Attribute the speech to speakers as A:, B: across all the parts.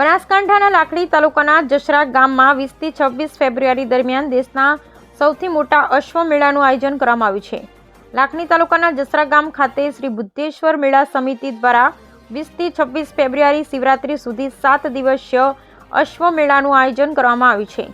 A: બનાસકાંઠાના લાકડી તાલુકાના જસરા ગામમાં વીસથી છવ્વીસ ફેબ્રુઆરી દરમિયાન દેશના સૌથી મોટા અશ્વ મેળાનું આયોજન કરવામાં આવ્યું છે. લાખણી તાલુકાના જસરા ગામ ખાતે શ્રી બુદ્ધેશ્વર મેળા સમિતિ દ્વારા વીસથી છવ્વીસ ફેબ્રુઆરી શિવરાત્રી સુધી સાત દિવસીય અશ્વ મેળાનું આયોજન કરવામાં આવ્યું છે.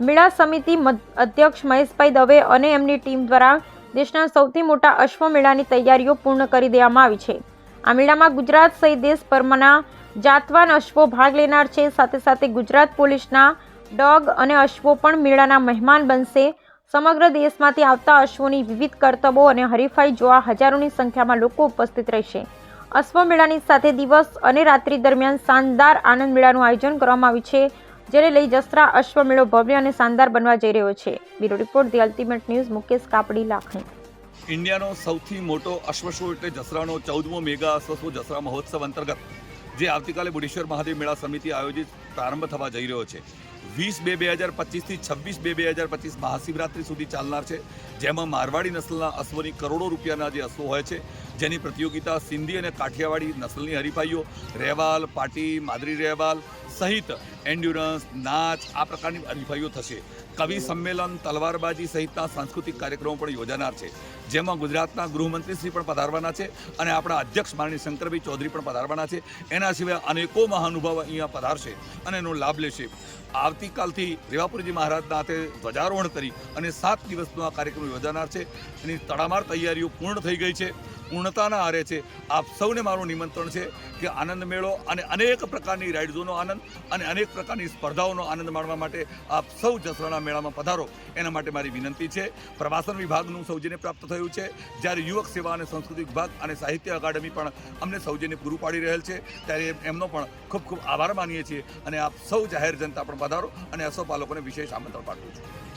A: મેળા સમિતિ અધ્યક્ષ મહેશભાઈ દવે અને એમની ટીમ દ્વારા દેશના સૌથી મોટા અશ્વ મેળાની તૈયારીઓ પૂર્ણ કરી દેવામાં આવી છે. આ મેળામાં ગુજરાત સહિત દેશભરના જાતવાન અશ્વો ભાગ લેનાર છે. સાથે સાથે ગુજરાત પોલીસના ડોગ અને અશ્વો પણ મેળાના મહેમાન બનશે. સમગ્ર દેશમાંથી આવતા અશ્વોની વિવિધ કરતબો અને હરીફાઈ જોવા હજારોની સંખ્યામાં લોકો ઉપસ્થિત રહેશે. અશ્વ મેળાની સાથે દિવસ અને રાત્રિ દરમિયાન શાનદાર આનંદ મેળાનું આયોજન કરવામાં આવ્યું છે, જેને લઈ જસરા અશ્વ મેળો ભવ્ય અને શાનદાર બનવા જઈ રહ્યો છે. Bureau report, the ultimate news, Mukesh Kapdi, Lakhani.
B: ઇન્ડિયાનો સૌથી મોટો અશ્વ શો એટલે જસરાનો ચૌદમો મેગા અશ્વ શો જસરા મહોત્સવ અંતર્ગત જે આવતીકાલે બુડેશ્વર મહાદેવ મેળા સમિતિ આયોજિત પ્રારંભ થવા જઈ રહ્યો છે. વીસ બે બે હજાર પચીસથી છવ્વીસ બે બે હજાર પચીસ મહાશિવરાત્રિ સુધી ચાલનાર છે. જેમાં મારવાડી નસ્લના અશ્વની કરોડો રૂપિયાના જે અશ્વો હોય છે, જેની પ્રતિયોગિતા સિંધી અને કાઠિયાવાડી નસ્લની હરીફાઈઓ, રહેવાલ, પાટી, માદરી રહેવાલ સહિત એન્ડ્યુરન્સ નાચ, આ પ્રકારની હરીફાઈઓ થશે. કવિ સંમેલન, તલવારબાજી સહિતના સાંસ્કૃતિક કાર્યક્રમો પણ યોજાનાર છે. જેમાં ગુજરાતના ગૃહમંત્રીશ્રી પણ પધારવાના છે અને આપણા અધ્યક્ષ માનની શંકરભાઈ ચૌધરી પણ પધારવાના છે. એના સિવાય અનેકો મહાનુભાવ અહીંયા પધારશે અને એનો લાભ લેશે. આવતીકાલથી રેવાપુરજી મહારાજના હાથે ધ્વજારોહણ કરી અને સાત દિવસનો આ કાર્યક્રમ યોજાનાર છે. એની તડામાર તૈયારીઓ પૂર્ણ થઈ ગઈ છે. પૂર્ણતાના આરે છે. આપ સૌને મારું નિમંત્રણ છે કે આનંદ મેળો અને અનેક પ્રકારની રાઇડ્સોનો આનંદ અને અનેક પ્રકારની સ્પર્ધાઓનો આનંદ માણવા માટે આપ સૌ જસરાના મેળામાં પધારો. એના માટે મારી વિનંતી છે. પ્રવાસન વિભાગનું સૌજન્ય પ્રાપ્ત થયું. છે. જ્યારે યુવક સેવા અને સંસ્કૃતિ વિભાગ અને સાહિત્ય અકાદમી પણ અમને સૌજન્ય પૂરું પાડી રહેલ છે. ત્યારે એમનો પણ ખૂબ ખૂબ આભાર માનીએ છીએ અને આપ સૌ જાહેર જનતા પણ પધારો અને અસોપાલકોને વિશેષ આમંત્રણ પાઠવું છું.